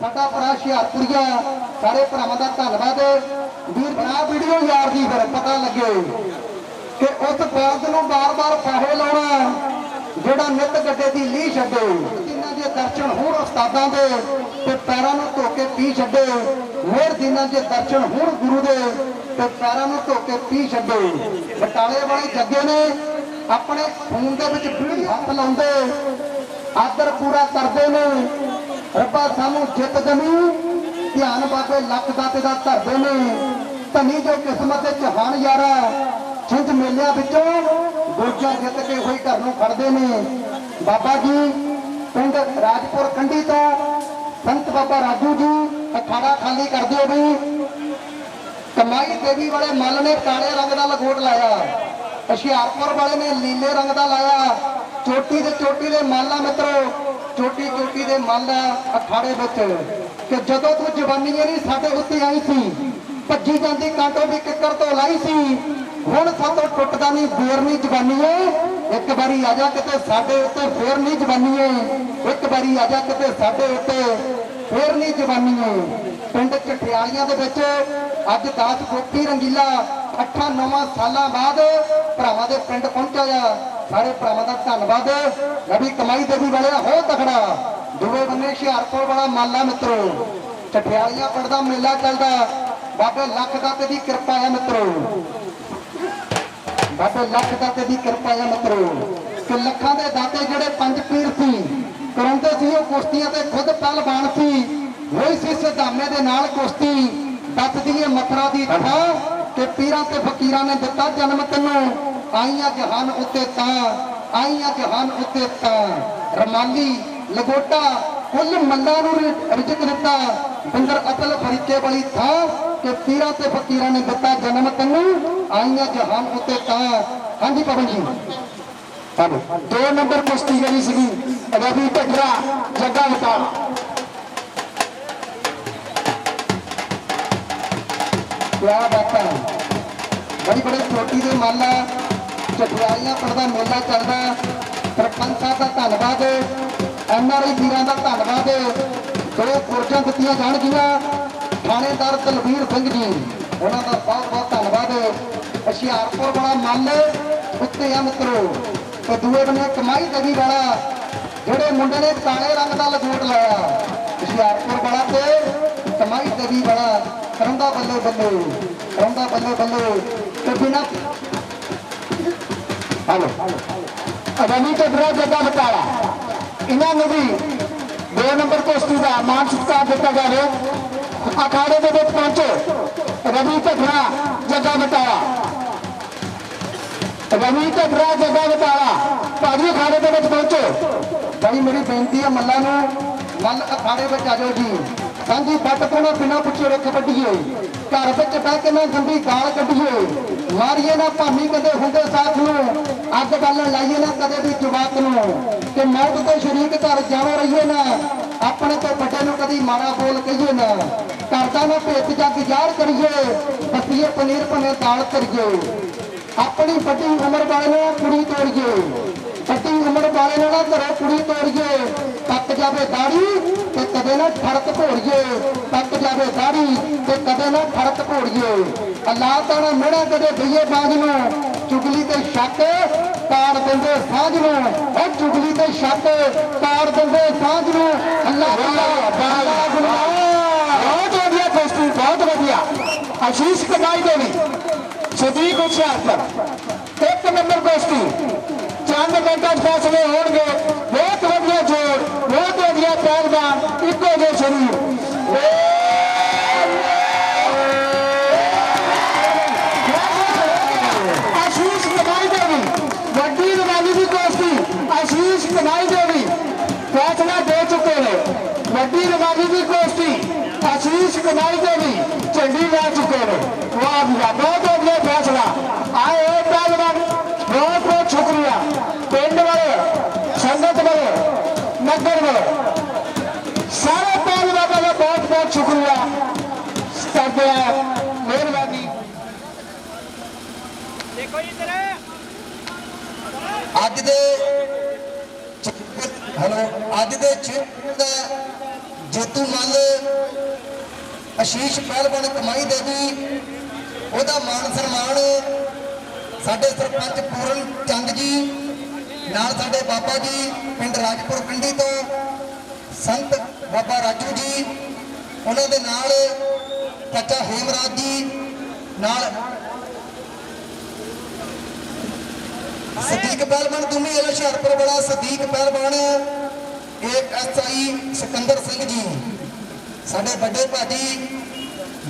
ਸਾਡਾ ਭਰਾ ਹੁਸ਼ਿਆਰਪੁਰੀਆ। ਸਾਰੇ ਭਰਾਵਾਂ ਦਾ ਧੰਨਵਾਦ। ਵੀਰ ਬਣਾ ਵੀਡੀਓ ਯਾਰ ਦੀ ਫਿਰ ਪਤਾ ਲੱਗੇ ਕਿ ਉਸ ਬਾਤ ਨੂੰ ਬਾਰ-ਬਾਰ ਫਾਹੇ ਲਾਉਣਾ ਜਿਹੜਾ ਨਿਤ ਗੱਡੇ ਦੀ ਲੀਹ ਛੱਡੇ। ਜਿਨ੍ਹਾਂ ਦੇ ਦਰਸ਼ਨ ਹੋਣ ਉਸਤਾਦਾਂ ਦੇ ਤੇ ਪੈਰਾਂ ਨੂੰ ਧੋ ਕੇ ਪੀ ਛੱਡੇ। ਮੇਰ ਦਿਨਾਂ ਦੇ ਦਰਸ਼ਨ ਹੋਣ ਗੁਰੂ ਦੇ ਤੇ ਪੈਰਾਂ ਨੂੰ ਧੋ ਕੇ ਪੀ ਛੱਡੇ। ਬਟਾਲੇ ਵਾਲੇ ਜੱਗੇ ਨੇ ਆਪਣੇ ਖੂਨ ਦੇ ਵਿੱਚ ਪੀੜੀ ਹੱਥ ਲਾਉਂਦੇ, ਆਦਰ ਪੂਰਾ ਕਰਦੇ ਨੇ। ਰੱਬਾ, ਸਾਨੂੰ ਜਿੱਤ ਦਮੀ ਧਿਆਨ ਬਾਬੇ ਲੱਖ ਦਾਤੇ ਦਾ ਧਰਦੇ ਨੇ। ਧਨੀ ਜੋ ਕਿਸਮਤ ਦੇ ਜਹਾਨ ਯਾਰਾ ਛਿੰਝ ਮੇਲਿਆਂ ਵਿੱਚੋਂ ਗੋਜਾ ਜਿੱਤ ਕੇ ਹੋਈ ਘਰ ਨੂੰ ਖੜਦੇ ਨੇ। ਬਾਬਾ ਜੀ, ਪਿੰਡ ਰਾਜਪੁਰ ਕੰਢੀ ਤੋਂ ਸੰਤ ਬਾਬਾ ਰਾਜੂ ਜੀ, ਅਖਾੜਾ ਖਾਲੀ ਕਰ ਦਿਓ ਵੀ। ਕਮਾਈ ਦੇਵੀ ਵਾਲੇ ਮੱਲ ਨੇ ਕਾਲੇ ਰੰਗ ਦਾ ਲਗੋਟ ਲਾਇਆ। ਹੁਸ਼ਿਆਰਪੁਰ ਵਾਲੇ ਨੇ ਨੀਲੇ ਰੰਗ ਦਾ ਲਾਇਆ। ਚੋਟੀ ਦੇ ਚੋਟੀ ਦੇ ਮੱਲ ਆ ਮਿੱਤਰੋ ਚੋਟੀ ਚੋਟੀ ਦੇ ਮੱਲ ਆ ਅਖਾੜੇ ਵਿੱਚ ਕਿ ਜਦੋਂ ਤੂੰ ਜਵਾਨੀਏ ਨਹੀਂ ਸਾਡੇ ਉੱਤੇ ਆਈ ਸੀ, ਭੱਜੀ ਜਾਂਦੀ ਕਾਂਟੋ ਵੀ ਕਿੱਕਰ ਤੋਂ ਲਾਈ ਸੀ, ਹੁਣ ਸਾਤੋਂ ਟੁੱਟਦਾ ਨਹੀਂ ਫੇਰ ਨਹੀਂ ਜਵਾਨੀਏ ਇੱਕ ਵਾਰੀ ਆ ਜਾ ਕਿਤੇ ਸਾਡੇ ਉੱਤੇ, ਫੇਰ ਨਹੀਂ ਜਵਾਨੀਏ ਇੱਕ ਵਾਰੀ ਆ ਜਾ ਕਿਤੇ ਸਾਡੇ ਉੱਤੇ, ਫੇਰ ਨਹੀਂ ਜਵਾਨੀਏ ਪਿੰਡ ਚਠਿਆਲੀਆਂ ਦੇ ਵਿੱਚ ਅੱਜ ਦਾਸ ਗੋਪੀ ਰੰਗੀਲਾ 8-9 ਸਾਲਾਂ ਬਾਅਦ ਭਰਾਵਾਂ ਦੇ ਪਿੰਡ ਪਹੁੰਚਿਆ ਸਾਰੇ ਭਰਾਵਾਂ ਦਾ ਧੰਨਵਾਦ। ਰਵੀ ਕਮਾਈ ਦੇਵੀ ਵਾਲਿਆ ਹੋ ਤਕੜਾ ਦੂਏ ਬੰਨੇ ਹੁਸ਼ਿਆਰਪੁਰ ਵਾਲਾ ਮਾਲਾ ਮਿੱਤਰੋ। ਚਠਿਆਲੀਆਂ ਪਿੰਡ ਮੇਲਾ ਚੱਲਦਾ। ਬਾਬੇ ਲੱਖ ਦਾਤੇ ਦੀ ਕਿਰਪਾ ਆ ਮਿੱਤਰੋ। ਬਾਬੇ ਲੱਖ ਦਾਤੇ ਦੀ ਕਿਰਪਾ ਹੈ ਮਿੱਤਰੋ। ਕਿ ਲੱਖਾਂ ਦੇ ਦਾਤੇ ਜਿਹੜੇ ਪੰਜ ਪੀਰ ਸੀ, ਕਰਾਉਂਦੇ ਸੀ ਉਹ ਕੁਸ਼ਤੀਆਂ ਤੇ ਖੁਦ ਪਹਿਲਵਾਨ ਸੀ। ਹੋਈ ਸੀ ਸਿਧਾਮੇ ਦੇ ਨਾਲ ਕੁਸ਼ਤੀ। ਦੱਸਦੀ ਏ ਮਥਰਾ ਦੀ ਥਾਂ ਕਿ ਪੀਰਾਂ ਤੇ ਫਕੀਰਾਂ ਨੇ ਦਿੱਤਾ ਜਨਮ ਤੈਨੂੰ। ਆਈਆਂ ਜਹਾਨ ਉੱਤੇ ਤਾਂ ਆਈਆਂ ਜਹਾਨ ਉੱਤੇ ਤਾਂ। ਰਮਾਲੀ ਲਗੋਟਾ ਕੁੱਲ ਮੱਲਾਂ ਨੂੰ ਰਿਜਕ ਦਿੱਤਾ। ਬੰਦਰ ਅਤਲ ਫਰੀਕੇ ਵਾਲੀ ਥਾਂ ਕਿ ਪੀਰਾਂ ਤੇ ਫਕੀਰਾਂ ਨੇ ਦਿੱਤਾ ਜਨਮ ਤੈਨੂੰ। ਆਈਆਂ ਜਹਾਨ ਉੱਤੇ ਤਾਂ। ਹਾਂਜੀ ਪਵਨ ਜੀ। ਦੋ ਨੰਬਰ ਕੁਸ਼ਤੀ ਜਿਹੜੀ ਸੀਗੀ ਰਵੀ ਢੱਡਰਾ ਜੱਗਾ ਵਟਾਲਾ ਕਿਆ ਬਾਤਾਂ ਬੜੀ ਬੜੇ ਛੋਟੀ ਦੇ ਮੱਲ ਆ ਚਟਿਆਲੀਆਂ ਪਿੰਡ ਦਾ ਮੇਲਾ ਚੱਲਦਾ ਸਰਪੰਚ ਸਾਹਿਬ ਦਾ ਧੰਨਵਾਦ। ਐਨਆਰਆਈ ਵੀਰਾਂ ਦਾ ਧੰਨਵਾਦ। ਦੋ ਫੌਜਾਂ ਦਿੱਤੀਆਂ ਜਾਣਗੀਆਂ। ਥਾਣੇਦਾਰ ਤਲਵੀਰ ਸਿੰਘ ਜੀ, ਉਹਨਾਂ ਦਾ ਬਹੁਤ ਬਹੁਤ ਧੰਨਵਾਦ। ਹੁਸ਼ਿਆਰਪੁਰ ਵਾਲਾ ਮੱਲ ਉੱਤੇ ਆ ਮਿੱਤਰੋ, ਤੇ ਦੂਏ ਬੰਨੇ ਕਮਾਈ ਦੇਵੀ ਵਾਲਾ, ਜਿਹੜੇ ਮੁੰਡੇ ਨੇ ਕਾਲੇ ਰੰਗ ਦਾ ਲਗੋਟ ਲਾਇਆ। ਹੁਸ਼ਿਆਰਪੁਰ ਵਾਲਾ ਤੇ ਕਮਾਈ ਦੇਵੀ ਵਾਲਾ ਕਰੰਦਾ ਬੱਲੇ ਬੱਲੇ ਕਰੰਦਾ ਬੱਲੇ ਬੱਲੇ ਤੇ ਬਿਨਾ ਹਲੋ। ਰਵੀ ਢੱਡਰਾ ਜੱਗਾ ਬਟਾਲਾ। ਇਹਨਾਂ ਨੂੰ ਵੀ ਦੋ ਨੰਬਰ ਕੁਸ਼ਤੀ ਦਾ ਮਾਨ ਸਤਿਕਾਰ ਦਿੱਤਾ ਜਾਵੇ ਅਖਾੜੇ ਦੇ ਵਿੱਚ ਪਹੁੰਚੋ। ਰਵੀ ਢੱਡਰਾ ਜੱਗਾ ਬਟਾਲਾ। ਰਵੀ ਢੱਡਰਾ ਜੱਗਾ ਬਟਾਲਾ। ਭਾਜੀ, ਅਖਾੜੇ ਦੇ ਵਿੱਚ ਪਹੁੰਚੋ। ਭਾਈ, ਮੇਰੀ ਬੇਨਤੀ ਹੈ ਮੱਲਾ ਨੂੰ। ਮੱਲ ਅਖਾੜੇ ਵਿੱਚ ਆ ਜਾਓ ਜੀ। ਸਾਂਝੀ ਪੱਟ ਕੋਣਾ ਬਿਨਾ ਪੁੱਛੇ ਰੁੱਖ ਵੱਢੀਏ ਘਰ ਵਿੱਚ ਬਹਿ ਕੇ ਨਾ ਗੰਦੀ ਗਾਲ ਕੱਢੀਏ। ਮਾਰੀਏ ਨਾ ਭਾਮੀ ਕਦੇ ਹੁੰਦੇ ਸਾਥ ਨੂੰ। ਅੱਗ ਬਾਲਣ ਲਾਈਏ ਨਾ ਕਦੇ ਵੀ ਜਵਾਕ ਨੂੰ। ਕਿ ਮੌਤ ਤੋਂ ਸ਼ਰੀਕ ਘਰ ਜਾਣੋ ਰਹੀਏ ਨਾ। ਆਪਣੇ ਤੋਂ ਵੱਡੇ ਨੂੰ ਕਦੀ ਮਾੜਾ ਬੋਲ ਕਹੀਏ ਨਾ। ਕਰਦਾ ਨਾ ਭੇਤ ਜਾਂ ਗੁਜ਼ਾਰ ਕਰੀਏ। ਬੱਤੀਏ ਪਨੀਰ ਭਨੇ ਦਾਲ ਕਰੀਏ ਆਪਣੀ ਵੱਡੀ ਉਮਰ ਵਾਲੇ ਨੂੰ ਕੁੜੀ ਤੋੜੀਏ ਵੱਡੀ ਉਮਰ ਵਾਲੇ ਨੂੰ ਨਾ ਘਰੋਂ ਕੁੜੀ ਤੋੜੀਏ ਪੱਕ ਜਾਵੇ ਦਾੜੀ ਕਦੇ ਨਾ ਫ਼ਰਕ ਭੋੜੀਏ ਪੱਕ ਜਾਵੇ ਦਾੜੀ ਤੇ ਕਦੇ ਨਾ ਫ਼ਰਕ ਭੋੜੀਏ ਅੱਲਾਹ ਤਾਣਾ ਮੇੜਾ ਕਦੇ ਦਈਏ ਬਾਜ ਨੂੰ ਚੁਗਲੀ ਤੇ ਸ਼ੱਕ ਤਾੜ ਦਿੰਦੇ ਸਾਂਝ ਨੂੰ। ਉਹ ਚੁਗਲੀ ਤੇ ਸ਼ੱਕ ਤਾੜ ਦਿੰਦੇ ਸਾਂਝ ਨੂੰ ਅੱਲਾਹ ਤਾਲਾ ਬਹੁਤ ਵਧੀਆ ਕੁਸ਼ਤੀ ਬਹੁਤ ਵਧੀਆ। ਆਸ਼ੀਸ਼ ਕਮਾਈ ਦੇਵੀ ਸਦੀਕ ਹੁਸ਼ਿਆਰਪੁਰ। ਇੱਕ ਨੰਬਰ ਕੁਸ਼ਤੀ ਚੰਦ ਮਿੰਟਾਂ ਫੈਸਲੇ ਹੋਣਗੇ। ਬਹੁਤ ਵਧੀਆ ਜੋੜ, ਬਹੁਤ ਵਧੀਆ ਪਹਿਲਵਾਨ ਇੱਕੋ ਜਿਹੇ ਸਰੀਰ ਵੱਡੀ ਰਵਾਨੀ ਦੀ ਕੁਸ਼ਤੀ ਆਸ਼ੀਸ਼ ਕਮਾਈ ਦੇਵੀ, ਫੈਸਲਾ ਦੇ ਚੁੱਕੇ ਨੇ। ਵੱਡੀ ਰਵਾਨੀ ਦੀ ਕੁਸ਼ਤੀ ਆਸ਼ੀਸ਼ ਕਮਾਈ ਦੇਵੀ, ਝੰਡੀ ਲਾ ਚੁੱਕੇ ਨੇ। ਵਾਹ ਵੀ ਬਹੁਤ ਵਧੀਆ ਫੈਸਲਾ। ਆਏ ਹੋਏ ਪਿੰਡ ਵਾਲੇ ਸੰਗਤ ਵਾਲੇ ਨਗਰ ਵਾਲੇ ਸਾਰੇ ਪਹਿਲਵਾਨਾਂ ਦਾ ਬਹੁਤ ਬਹੁਤ ਸ਼ੁਕਰੀਆ। ਕਰਦੇ ਆ ਮਿਹਰਬਾਨੀ। ਅੱਜ ਦੇ ਹੈਲੋ ਅੱਜ ਦੇ ਛੇ ਦਾ ਜੇਤੂ ਮੱਲ ਆਸ਼ੀਸ਼ ਪਹਿਲਵਾਨ ਕਮਾਈ ਦੇਵੀ ਉਹਦਾ ਮਾਨ ਸਨਮਾਨ ਸਾਡੇ ਸਰਪੰਚ ਪੂਰਨ ਜੀ ਨਾਲ ਸਾਡੇ ਬਾਬਾ ਜੀ ਪਿੰਡ ਰਾਜਪੁਰ ਕੰਢੀ ਤੋਂ ਸੰਤ ਬਾਬਾ ਰਾਜੂ ਜੀ, ਉਹਨਾਂ ਦੇ ਨਾਲ ਚਾਚਾ ਹੇਮਰਾਜ ਜੀ, ਨਾਲ ਸਦੀਕ ਪਹਿਲਵਾਨ ਤੁਮੀ ਇਹ ਹੁਸ਼ਿਆਰਪੁਰ ਵਾਲਾ ਸਦੀਕ ਪਹਿਲਵਾਨ ਇੱਕ ਐਸਆਈ ਸਿਕੰਦਰ ਸਿੰਘ ਜੀ। ਸਾਡੇ ਵੱਡੇ ਭਾਜੀ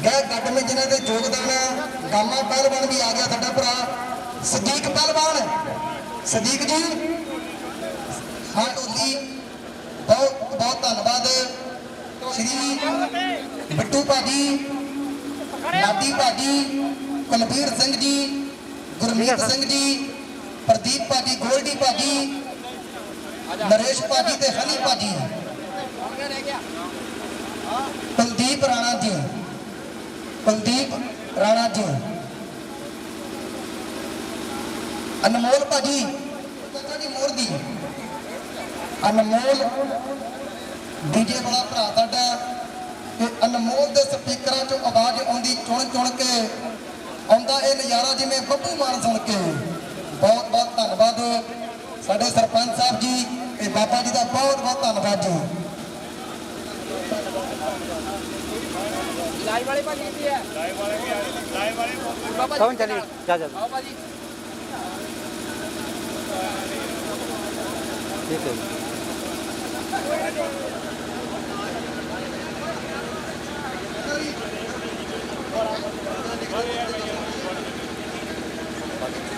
ਗਹਿ ਗੱਡ ਮੇ ਜਿਨ੍ਹਾਂ ਦੇ ਯੋਗਦਾਨ, ਗਾਮਾ ਪਹਿਲਵਾਨ ਵੀ ਆ ਗਿਆ ਸਾਡਾ ਭਰਾ। ਸਦੀਕ ਪਹਿਲਵਾਨ ਸਦੀਕ ਜੀ ਹਾਂ ਢੋਲੀ ਬਹੁਤ ਬਹੁਤ ਧੰਨਵਾਦ। ਸ਼੍ਰੀ ਬਿੱਟੂ ਭਾਜੀ, ਲਾਡੀ ਭਾਜੀ, ਕੁਲਬੀਰ ਸਿੰਘ ਜੀ, ਗੁਰਮੀਤ ਸਿੰਘ ਜੀ, ਪ੍ਰਦੀਪ ਭਾਜੀ, ਗੋਲਡੀ ਭਾਜੀ, ਨਰੇਸ਼ ਭਾਜੀ ਤੇ ਹਨੀ ਭਾਜੀ। ਕੁਲਦੀਪ ਰਾਣਾ ਜੀ, ਕੁਲਦੀਪ ਰਾਣਾ ਜੀ। ਅਨਮੋਲ ਭਾਜੀ ਦੀ ਮੋਹਰ ਦੀ। ਅਨਮੋਲ ਦੂਜੇ ਵਾਲਾ ਭਰਾ ਸਾਡਾ ਤੇ ਅਨਮੋਲ ਦੇ ਸਪੀਕਰਾਂ 'ਚੋਂ ਆਵਾਜ਼ ਆਉਂਦੀ ਚੁਣ ਚੁਣ ਕੇ ਆਉਂਦਾ ਇਹ ਨਜ਼ਾਰਾ ਜਿਵੇਂ ਬੱਬੂ ਮਾਨ ਸੁਣ ਕੇ। ਬਹੁਤ ਬਹੁਤ ਧੰਨਵਾਦ ਸਾਡੇ ਸਰਪੰਚ ਸਾਹਿਬ ਜੀ ਤੇ ਬਾਬਾ ਜੀ ਦਾ ਬਹੁਤ ਬਹੁਤ ਧੰਨਵਾਦ ਜੀ। ਲਾਈਵ ਵਾਲੇ ਭਾਜੀ ਕਿੱਥੇ ਆ। ਲਾਈਵ ਵਾਲੇ ਵੀ ਆ ਲਾਈਵ ਵਾਲੇ ਬਾਬਾ ਜੀ ਜਾ ਜਾ। ਆਓ ਭਾਜੀ। ਠੀਕ ਹੈ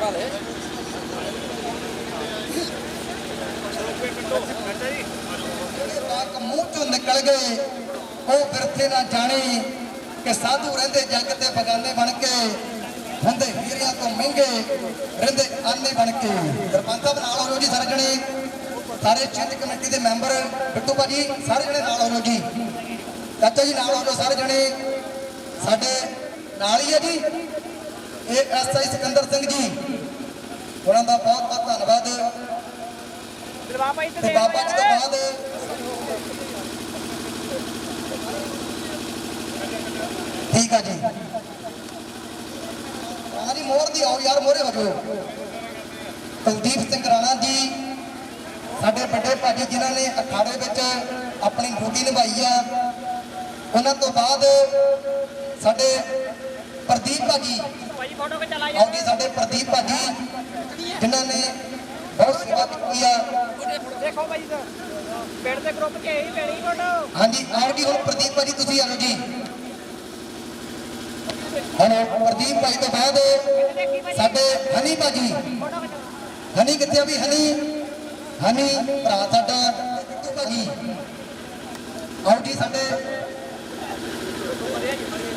ਕਾਲੇ ਪਾਕ ਮੂੰਹ ਚੋਂ ਨਿਕਲ ਗਏ। ਉਹ ਫਿਰਥੇ ਨਾ ਜਾਣੇ ਕਿ ਸਾਧੂ ਰਹਿੰਦੇ ਜੱਗ ਤੇ ਬਗਾਨੇ ਬਣ ਕੇ, ਹੁੰਦੇ ਹੀਰਿਆਂ ਤੋਂ ਮਹਿੰਗੇ, ਰਹਿੰਦੇ ਆਨੇ ਬਣ ਕੇ। ਸਰਪੰਚ ਸਾਹਿਬ ਨਾਲ ਹੋ ਜੀ ਸਰਜਣੇ ਸਾਰੇ ਚਿੰਤ ਕਮੇਟੀ ਦੇ ਮੈਂਬਰ ਬਿੱਟੂ ਭਾਜੀ ਸਾਰੇ ਜਣੇ ਨਾਲ ਹੋ ਜੀ। ਚਾਚਾ ਜੀ ਨਾਲ ਜਾਓ ਸਾਰੇ ਜਣੇ। ਸਾਡੇ ਨਾਲ ਹੀ ਹੈ ਜੀ। ਇਹ ਐਸਆਈ ਸਿਕੰਦਰ ਸਿੰਘ ਜੀ। ਉਹਨਾਂ ਦਾ ਬਹੁਤ ਬਹੁਤ ਧੰਨਵਾਦ। ਤੇ ਬਾਬਾ ਜੀ ਤੋਂ ਬਾਅਦ ਠੀਕ ਆ ਜੀ। ਰਾਣੀ ਮੋਰ ਦੀ ਆਓ ਯਾਰ ਮੋਰੇ ਵਜੋ। ਕੁਲਦੀਪ ਸਿੰਘ ਰਾਣਾ ਜੀ। ਸਾਡੇ ਵੱਡੇ ਭਾਜੀ ਜਿਨ੍ਹਾਂ ਨੇ ਅਖਾੜੇ ਵਿੱਚ ਆਪਣੀ ਡਿਊਟੀ ਨਿਭਾਈ ਆ ਉਹਨਾਂ ਤੋਂ ਬਾਅਦ ਸਾਡੇ ਪ੍ਰਦੀਪ ਭਾਜੀ ਜੀ ਸਾਡੇ ਪ੍ਰਦੀਪ ਭਾਜੀ ਜਿਨ੍ਹਾਂ ਨੇ ਬਹੁਤ ਸੇਵਾ ਕੀਤੀ ਆ। ਦੇਖੋ ਭਾਈ ਪਿੰਡ ਦੇ ਗਰੁੱਪ 'ਚ ਇਹੀ ਲੈਣੀ ਫੋਟੋ ਹਾਂਜੀ ਆਓ ਜੀ ਹੁਣ ਪ੍ਰਦੀਪ ਭਾਜੀ ਤੁਸੀਂ ਆਓ ਜੀ। ਹੁਣ ਪ੍ਰਦੀਪ ਭਾਈ ਤੋਂ ਬਾਅਦ ਸਾਡੇ ਹਨੀ ਭਾਜੀ। ਹਨੀ ਕਿੱਥੇ ਆ ਵੀ ਹਨੀ? ਹਨੀ ਭਰਾ ਸਾਡਾ। ਬਿੱਟੂ ਭਾਜੀ ਆਓ ਜੀ ਸਾਡੇ।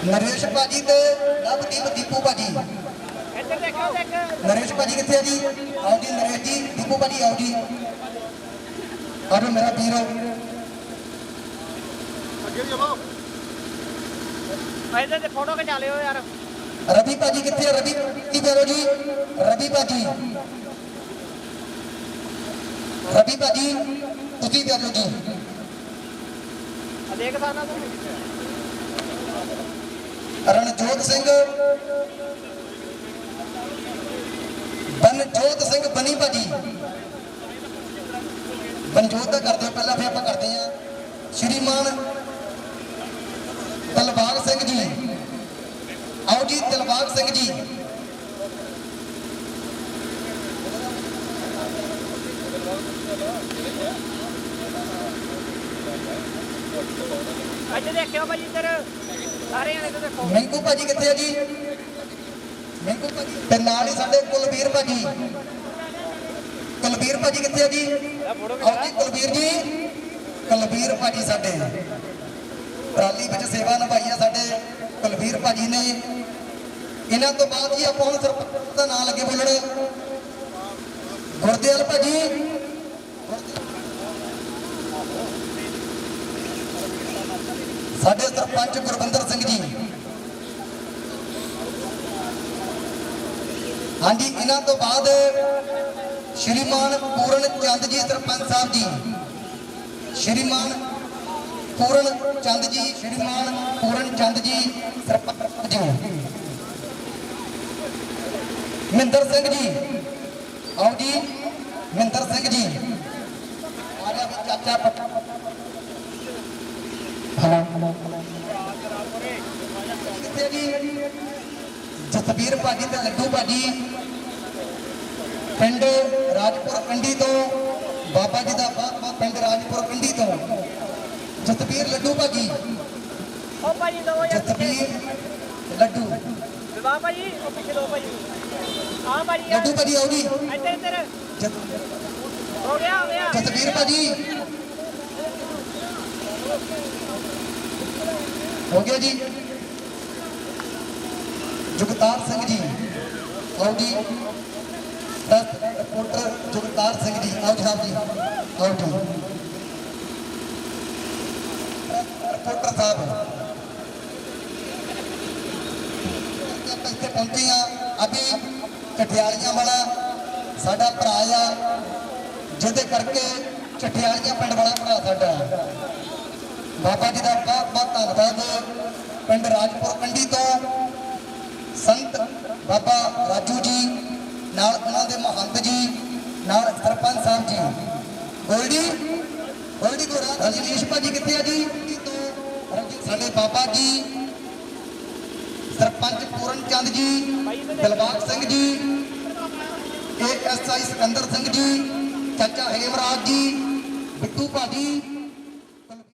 ਨਰੇਸ਼ ਭਾਜੀ ਤੇ ਨਵਦੀਪ ਦੀਪੂ ਭਾਜੀ। ਇੱਧਰ ਦੇਖੋ ਦੇਖ ਨਰੇਸ਼ ਭਾਜੀ ਕਿੱਥੇ ਆ ਜੀ? ਆਓ ਜੀ ਨਰੇਸ਼ ਜੀ ਦੀਪੂ ਭਾਜੀ ਆਓ ਜੀ। ਆਓ ਮੇਰਾ ਵੀਰ। ਇੱਧਰ ਤੇ ਫੋਟੋ ਖਿਚਾ ਲਿਓ ਯਾਰ। ਰਵੀ ਭਾਜੀ ਕਿੱਥੇ ਆ? ਰਵੀ ਕੀ ਕਰੋ ਜੀ? ਰਵੀ ਭਾਜੀ। ਰਵੀ ਭਾਜੀ ਤੁਸੀਂ ਕਰੋ ਜੀ। ਆ ਦੇਖ ਸਾਨਾ ਤੂੰ ਰਣਜੋਤ ਸਿੰਘ। ਬਨਜੋਤ ਸਿੰਘ ਬਨੀ ਭਾਜੀ। ਬਨਜੋਤ ਦਾ ਕਰਦੇ ਪਹਿਲਾਂ ਫਿਰ ਆਪਾਂ ਕਰਦੇ ਆ। ਸ਼੍ਰੀਮਾਨ ਦਿਲਬਾਗ ਸਿੰਘ ਜੀ। ਆਓ ਜੀ ਦਿਲਬਾਗ ਸਿੰਘ ਜੀ। ਅੱਜ ਦੇਖਿਓ ਭਾਜੀ ਇੱਧਰ। ਸਾਰੇ ਜਣੇ ਤੇ ਦੇਖੋ। ਮਿੰਕੂ ਭਾਜੀ ਕਿੱਥੇ ਆ ਜੀ? ਮਿੰਕੂ ਭਾਜੀ ਤੇ ਨਾਲ ਹੀ ਸਾਡੇ ਕੁਲਬੀਰ ਭਾਜੀ। ਕੁਲਬੀਰ ਭਾਜੀ ਕਿੱਥੇ ਆ ਜੀ? ਆਓ ਜੀ ਕੁਲਬੀਰ ਜੀ। ਕੁਲਬੀਰ ਭਾਜੀ ਸਾਡੇ। ਟਰਾਲੀ ਵਿੱਚ ਸੇਵਾ ਨਿਭਾਈ ਆ ਸਾਡੇ ਕੁਲਬੀਰ ਭਾਜੀ ਨੇ। ਇਹਨਾਂ ਤੋਂ ਬਾਅਦ ਜੀ ਆਪਾਂ ਹੁਣ ਸਰਪੰਚ ਦਾ ਨਾਮ ਲੱਗੇ ਬੋਲਣ। ਗੁਰਦੇਵ ਭਾਜੀ। ਸਾਡੇ ਸਰਪੰਚ ਗੁਰਵਿੰਦਰ ਸਿੰਘ ਜੀ। ਹਾਂਜੀ, ਇਹਨਾਂ ਤੋਂ ਬਾਅਦ ਸ਼੍ਰੀਮਾਨ ਪੂਰਨ ਚੰਦ ਜੀ ਸਰਪੰਚ ਸਾਹਿਬ ਜੀ। ਸ਼੍ਰੀਮਾਨ ਪੂਰਨ ਚੰਦ ਜੀ, ਸ਼੍ਰੀਮਾਨ ਪੂਰਨ ਚੰਦ ਜੀ ਸਰਪੰਚ ਜੀ। ਮਹਿੰਦਰ ਸਿੰਘ ਜੀ। ਆਓ ਜੀ ਮਹਿੰਦਰ ਸਿੰਘ ਜੀ। ਆ ਵੀ ਚਾਚਾ ਹਲੋ ਕਿੱਥੇ ਜੀ ਜਸਵੀਰ ਭਾਜੀ ਤੇ ਲੱਡੂ ਭਾਜੀ ਪਿੰਡ ਰਾਜਪੁਰ ਕੰਡੀ ਤੋਂ ਬਾਬਾ ਜੀ ਦਾ ਬਹੁਤ ਪਿੰਡ ਰਾਜਪੁਰ ਕੰਡੀ ਤੋਂ। ਜਸਵੀਰ ਲੱਡੂ ਭਾਜੀ। ਉਹ ਭਾਜੀ ਦੋ ਯਾਰ ਜਸਵੀਰ ਲੱਡੂ। ਵਿਵਾਹ ਭਾਜੀ ਉਹ ਪਿੱਛੇ ਦੋ ਭਾਜੀ। ਆ ਭਾਜੀ ਲੱਡੂ ਭਾਜੀ ਆਓ ਜੀ। ਇੱਧਰ ਇੱਧਰ। ਹੋ ਗਿਆ ਹੋ ਗਿਆ। ਜਸਵੀਰ ਭਾਜੀ। ਹੋ ਗਿਆ ਜੀ। ਜੁਗਤਾਰ ਸਿੰਘ ਜੀ, ਆਓ ਜੀ। ਦਸ ਰਿਪੋਰਟਰ ਜੁਗਤਾਰ ਸਿੰਘ ਜੀ, ਆਓ ਜਨਾਬ ਜੀ। ਆਓ ਜੀ। ਰਿਪੋਰਟਰ ਸਾਹਿਬ। ਆਪਾਂ ਇੱਥੇ ਪਹੁੰਚੇ ਆ ਅਭੀ ਕਠਿਆਲੀਆਂ ਵਾਲਾ ਸਾਡਾ ਭਰਾ ਆ। ਜਿਹਦੇ ਕਰਕੇ ਚਠਿਆਲੀਆਂ ਪਿੰਡ ਵਾਲਾ ਭਰਾ ਸਾਡਾ। ਬਾਬਾ ਜੀ ਦਾ ਬਹੁਤ ਬਹੁਤ ਧੰਨਵਾਦ। ਪਿੰਡ ਰਾਜਪੁਰ ਕੰਡੀ ਤੋਂ ਸੰਤ ਬਾਬਾ ਰਾਜੂ ਜੀ, ਨਾਲ ਉਹਨਾਂ ਦੇ ਮਹੰਤ ਜੀ, ਨਾਲ ਸਰਪੰਚ ਸਾਹਿਬ ਜੀ। ਗੋਲਡੀ ਗੋਲਡੀ ਗੋਰਾ ਰਜਨੀਸ਼ ਭਾਜੀ ਕਿੱਥੇ ਆ ਜੀ? ਤੋਂ ਸਾਡੇ ਬਾਬਾ ਜੀ, ਸਰਪੰਚ ਪੂਰਨ ਚੰਦ ਜੀ, ਦਿਲਬਾਗ ਸਿੰਘ ਜੀ, ਏਐਸਆਈ ਸਿਕੰਦਰ ਸਿੰਘ ਜੀ, ਚਾਚਾ ਹੇਮਰਾਜ ਜੀ, ਬਿੱਟੂ ਭਾਜੀ